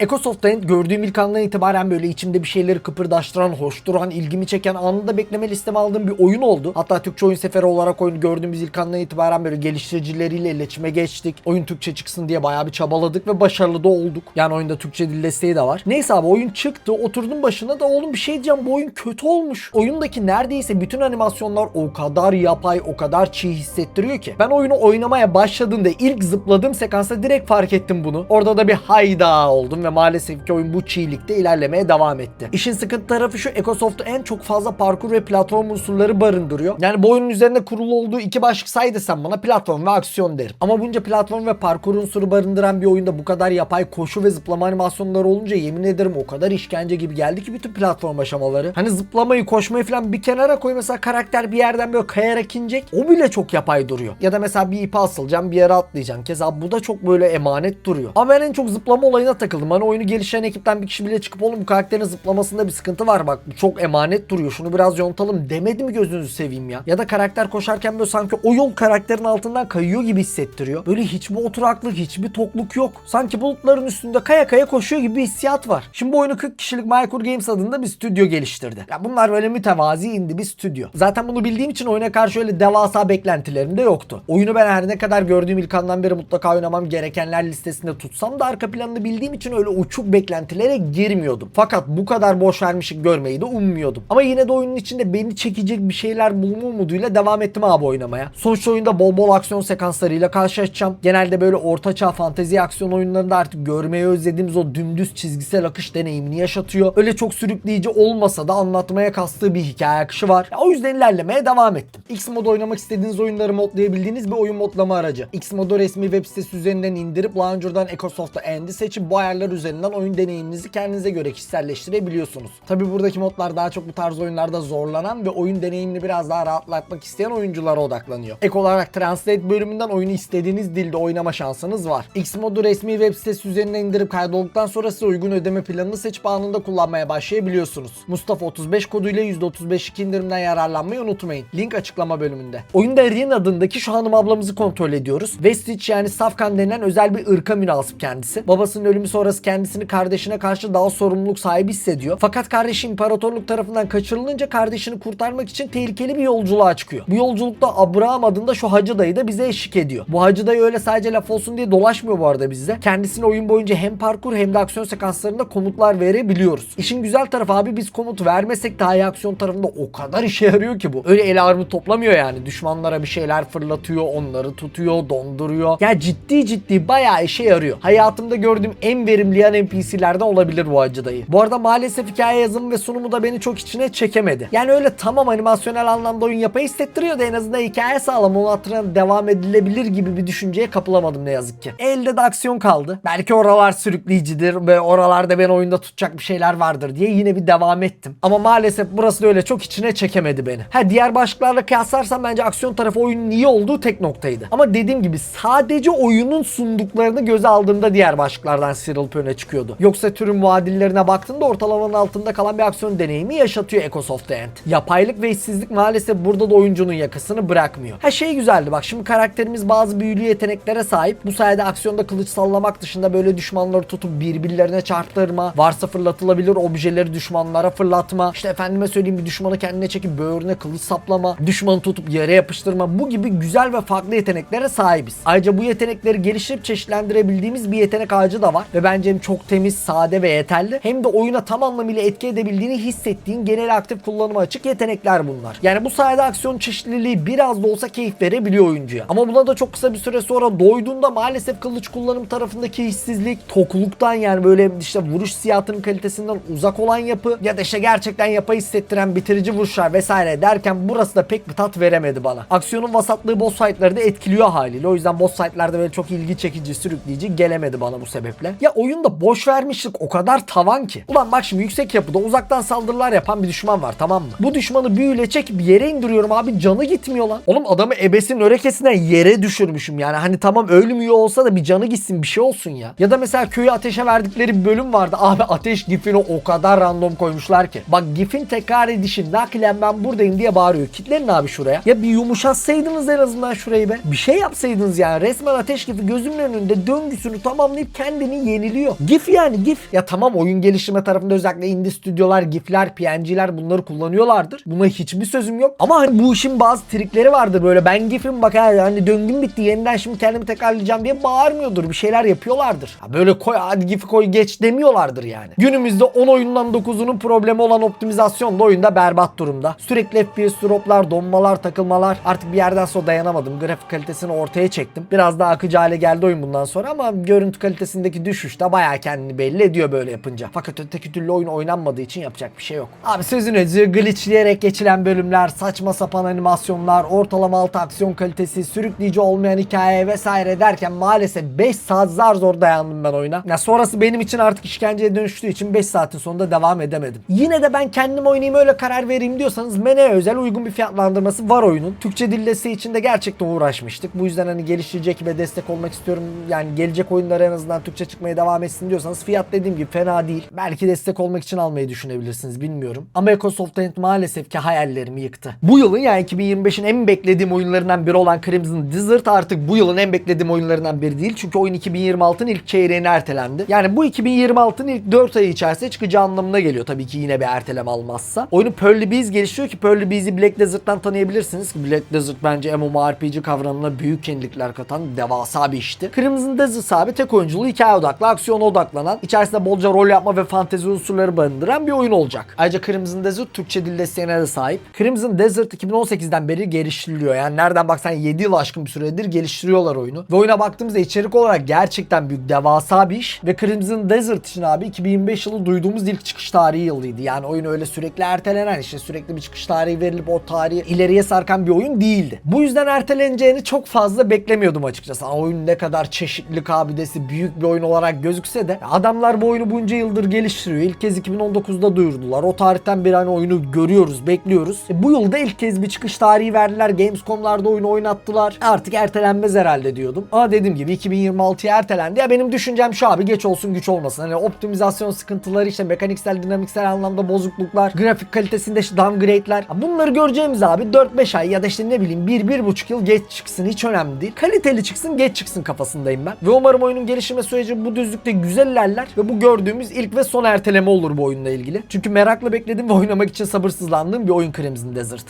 Ecosoft'tan gördüğüm ilk andan itibaren böyle içimde bir şeyleri kıpırdaştıran, hoş duran, ilgimi çeken anında bekleme listeme aldığım bir oyun oldu. Hatta Türkçe oyun seferi olarak oyunu gördüğümüz ilk andan itibaren böyle geliştiricileriyle iletişime geçtik. Oyun Türkçe çıksın diye bayağı bir çabaladık ve başarılı da olduk. Yani oyunda Türkçe dil desteği de var. Neyse abi oyun çıktı. Oturdum başına da oğlum bir şey diyeceğim bu oyun kötü olmuş. Oyundaki neredeyse bütün animasyonlar o kadar yapay, o kadar çiğ hissettiriyor ki. Ben oyunu oynamaya başladığımda ilk zıpladığım sekansta direkt fark ettim bunu. Orada da bir hayda oldum ve maalesef ki oyun bu çiğlikte ilerlemeye devam etti. İşin sıkıntı tarafı şu Ecosoft en çok fazla parkur ve platform unsurları barındırıyor. Yani bu oyunun üzerine kurulu olduğu iki başlık say desem bana platform ve aksiyon derim. Ama bunca platform ve parkur unsuru barındıran bir oyunda bu kadar yapay koşu ve zıplama animasyonları olunca yemin ederim o kadar işkence gibi geldi ki bütün platform aşamaları. Hani zıplamayı, koşmayı falan bir kenara koy mesela karakter bir yerden böyle kayarak inecek. O bile çok yapay duruyor. Ya da mesela bir ipe asılacağım bir yere atlayacağım. Keza bu da çok böyle emanet duruyor. Ama ben en çok zıplama olayına takıldım. Hani oyunu geliştiren ekipten bir kişi bile çıkıp oğlum bu karakterin zıplamasında bir sıkıntı var bak bu çok emanet duruyor. Şunu biraz yontalım demedi mi gözünüzü seveyim ya. Ya da karakter koşarken böyle sanki o yol karakterin altından kayıyor gibi hissettiriyor. Böyle hiçbir oturaklık, hiçbir tokluk yok. Sanki bulutların üstünde kaya kaya koşuyor gibi bir hissiyat var. Şimdi bu oyunu 40 kişilik Mycore Games adında bir stüdyo geliştirdi. Ya bunlar böyle mütevazi indi bir stüdyo. Zaten bunu bildiğim için oyuna karşı öyle devasa beklentilerim de yoktu. Oyunu ben her ne kadar gördüğüm ilk andan beri mutlaka oynamam gerekenler listesinde tutsam da arka planını bildiğim için öyle uçuk beklentilere girmiyordum. Fakat bu kadar boş vermişlik görmeyi de ummuyordum. Ama yine de oyunun içinde beni çekecek bir şeyler bulma umuduyla devam ettim abi oynamaya. Sonuçta oyunda bol bol aksiyon sekanslarıyla karşılaşacağım. Genelde böyle ortaçağ fantezi aksiyon oyunlarında artık görmeyi özlediğimiz o dümdüz çizgisel akış deneyimini yaşatıyor. Öyle çok sürükleyici olmasa da anlatmaya kastığı bir hikaye akışı var. Ya o yüzden ilerlemeye devam ettim. X mod oynamak istediğiniz oyunları modlayabildiğiniz bir oyun modlama aracı. X modu resmi web sitesi üzerinden indirip launcher'dan Ecosoft'a End'i seçip bu ayarlar üzerinden oyun deneyiminizi kendinize göre kişiselleştirebiliyorsunuz. Tabi buradaki modlar daha çok bu tarz oyunlarda zorlanan ve oyun deneyimini biraz daha rahatlatmak isteyen oyunculara odaklanıyor. Ek olarak Translate bölümünden oyunu istediğiniz dilde oynama şansınız var. X modu resmi web sitesi üzerinden indirip kaydolduktan sonra size uygun ödeme planını seçip anında kullanmaya başlayabiliyorsunuz. Mustafa 35 koduyla %35'lik indirimden yararlanmayı unutmayın. Link açıklama bölümünde. Oyunda Rin adındaki şu hanım ablamızı kontrol ediyoruz. Vestige yani Safkan denilen özel bir ırka münasip kendisi. Babasının ölümü sonrası kendisini kardeşine karşı daha sorumluluk sahibi hissediyor. Fakat kardeşi imparatorluk tarafından kaçırılınca kardeşini kurtarmak için tehlikeli bir yolculuğa çıkıyor. Bu yolculukta Abraham adında şu hacı dayı da bize eşlik ediyor. Bu hacı dayı öyle sadece laf olsun diye dolaşmıyor bu arada bizde. Kendisine oyun boyunca hem parkur hem de aksiyon sekanslarında komutlar verebiliyoruz. İşin güzel tarafı abi biz komut vermesek dahi aksiyon tarafında o kadar işe yarıyor ki bu. Öyle el armut toplamıyor yani. Düşmanlara bir şeyler fırlatıyor, onları tutuyor, donduruyor. Ya ciddi ciddi bayağı işe yarıyor. Hayatımda gördüğüm en verimli yan NPC'lerden olabilir bu hacı dayı. Bu arada maalesef hikaye yazımı ve sunumu da beni çok içine çekemedi. Yani öyle tamam animasyonel anlamda oyun yapayı hissettiriyor da en azından hikaye sağlam onun hatırına devam edilebilir gibi bir düşünceye kapılamadım ne yazık ki. Elde de aksiyon kaldı. Belki oralar sürükleyicidir ve oralarda beni oyunda tutacak bir şeyler vardır diye yine bir devam ettim. Ama maalesef burası da öyle çok içine çekemedi beni. Ha diğer başlıklarla kıyaslarsam bence aksiyon tarafı oyunun iyi olduğu tek noktaydı. Ama dediğim gibi sadece oyunun sunduklarını göze aldığımda diğer başlıklardan sıyrılıp öne çıkıyordu. Yoksa türün muadillerine baktığında ortalamanın altında kalan bir aksiyon deneyimi yaşatıyor Ecosoft End. Yapaylık ve işsizlik maalesef burada da oyuncunun yakasını bırakmıyor. Ha şey güzeldi bak şimdi karakterimiz bazı büyülü yeteneklere sahip. Bu sayede aksiyonda kılıç sallamak dışında böyle düşmanları tutup birbirlerine çarptırma, varsa fırlatılabilir objeleri düşmanlara fırlatma, işte efendime söyleyeyim bir düşmanı kendine çekip böğrüne kılıç saplama, düşmanı tutup yere yapıştırma bu gibi güzel ve farklı yeteneklere sahibiz. Ayrıca bu yetenekleri geliştirip çeşitlendirebildiğimiz bir yetenek ağacı da var ve bence hem çok temiz, sade ve yeterli hem de oyuna tam anlamıyla etki edebildiğini hissettiğin genel aktif kullanıma açık yetenekler bunlar. Yani bu sayede aksiyon çeşitliliği biraz da olsa keyif verebiliyor oyuncuya. Ama buna da çok kısa bir süre sonra doyduğunda maalesef kılıç kullanım tarafındaki hissizlik, tokluktan yani böyle işte vuruş siyahının kalitesinden uzak olan yapı ya da işte gerçekten yapay hissettiren bitirici vuruşlar vesaire derken burası da pek bir tat veremedi bana. Aksiyonun vasatlığı boss fight'ları da etkiliyor haliyle. O yüzden boss fight'larda böyle çok ilgi çekici, sürükleyici gelemedi bana bu sebeple. Ya oyunda boş vermişlik o kadar tavan ki. Ulan bak şimdi yüksek yapıda uzaktan saldırılar yapan bir düşman var tamam mı? Bu düşmanı büyüyle çekip yere indiriyorum abi canı gitmiyor lan. Oğlum adamı ebesin örekesinden yere düşürmüşüm yani. Hani tamam ölmüyor olsa da bir canı gitsin bir şey olsun ya. Ya da mesela köyü ateşe verdikleri bir bölüm vardı. Abi ateş gifini o kadar random koymuşlar ki. Bak gifin tekrar edişi naklen ben buradayım diye bağırıyor. Kitlerin abi şuraya. Ya bir yumuşatsaydınız en azından şurayı be. Bir şey yapsaydınız yani. Resmen ateş gifi gözümün önünde döngüsünü tamamlayıp kendini yeniliyor geliyor. GIF yani GIF. Ya tamam oyun geliştirme tarafında özellikle indie stüdyolar, GIF'ler, PNG'ler bunları kullanıyorlardır. Buna hiçbir sözüm yok. Ama hani bu işin bazı trikleri vardır böyle. Ben GIF'im bak ha, hani döngüm bitti yeniden şimdi kendimi tekrarlayacağım diye bağırmıyordur. Bir şeyler yapıyorlardır. Ha böyle koy hadi GIF'i koy geç demiyorlardır yani. Günümüzde 10 oyundan 9'unun problemi olan optimizasyon da oyunda berbat durumda. Sürekli FPS droplar, donmalar, takılmalar. Artık bir yerden sonra dayanamadım. Grafik kalitesini ortaya çektim. Biraz daha akıcı hale geldi oyun bundan sonra ama görüntü kalitesindeki düşüş de bayağı kendini belli ediyor böyle yapınca. Fakat öteki türlü oyun oynanmadığı için yapacak bir şey yok. Abi sözün özü glitchleyerek geçilen bölümler, saçma sapan animasyonlar, ortalama altı aksiyon kalitesi, sürükleyici olmayan hikaye vesaire derken maalesef 5 saat zar zor dayandım ben oyuna. Ya sonrası benim için artık işkenceye dönüştüğü için 5 saatin sonunda devam edemedim. Yine de ben kendim oynayayım öyle karar vereyim diyorsanız Mene'ye özel uygun bir fiyatlandırması var oyunun. Türkçe dil desteği için de gerçekten uğraşmıştık. Bu yüzden hani geliştirici ekibe destek olmak istiyorum. Yani gelecek oyunlar en azından Türkçe çıkmaya devam etsin diyorsanız fiyat dediğim gibi fena değil. Belki destek olmak için almayı düşünebilirsiniz bilmiyorum. Ama Ecosoft End maalesef ki hayallerimi yıktı. Bu yılın yani 2025'in en beklediğim oyunlarından biri olan Crimson Desert artık bu yılın en beklediğim oyunlarından biri değil. Çünkü oyun 2026'ın ilk çeyreğine ertelendi. Yani bu 2026'ın ilk 4 ayı içerisinde çıkacağı anlamına geliyor. Tabii ki yine bir erteleme almazsa. Oyunu Pearly Bees geliştiriyor ki Pearly Bees'i Black Desert'tan tanıyabilirsiniz. Black Desert bence MMORPG kavramına büyük yenilikler katan devasa bir işti. Crimson Desert abi tek oyunculu hikaye odaklı, aksiyona odaklanan, içerisinde bolca rol yapma ve fantezi unsurları barındıran bir oyun olacak. Ayrıca Crimson Desert Türkçe dil desteğine de sahip. Crimson Desert 2018'den beri geliştiriliyor. Yani nereden baksan 7 yıl aşkın bir süredir geliştiriyorlar oyunu. Ve oyuna baktığımızda içerik olarak gerçekten büyük devasa bir iş. Ve Crimson Desert için abi 2025 yılı duyduğumuz ilk çıkış tarihi yılıydı. Yani oyun öyle sürekli ertelenen işte sürekli bir çıkış tarihi verilip o tarihi ileriye sarkan bir oyun değildi. Bu yüzden erteleneceğini çok fazla beklemiyordum açıkçası. Ama oyun ne kadar çeşitlilik abidesi büyük bir oyun olarak gözükse de adamlar bu oyunu bunca yıldır geliştiriyor. İlk kez 2019'da duyurdular. O tarihten beri hani oyunu görüyoruz, bekliyoruz. E, bu yılda ilk kez bir çıkış tarihi verdiler. Gamescom'larda oyunu oynattılar. Artık ertelenmez herhalde diyordum. Ama dediğim gibi 2026'ya ertelendi. Ya benim düşüncem şu abi geç olsun güç olmasın. Hani optimizasyon sıkıntıları işte mekaniksel dinamiksel anlamda bozukluklar, grafik kalitesinde işte downgrade'ler. Bunları göreceğimiz abi 4-5 ay ya da işte ne bileyim 1-1,5 yıl geç çıksın hiç önemli değil. Kaliteli çıksın geç çıksın kafasındayım ben. Ve umarım oyunun gelişme süreci bu düzlükte güzel ilerler ve bu gördüğümüz ilk ve son erteleme olur bu oyunla ilgili. Çünkü merakla beklediğim ve oynamak için sabırsızlandığım bir oyun Crimson Desert.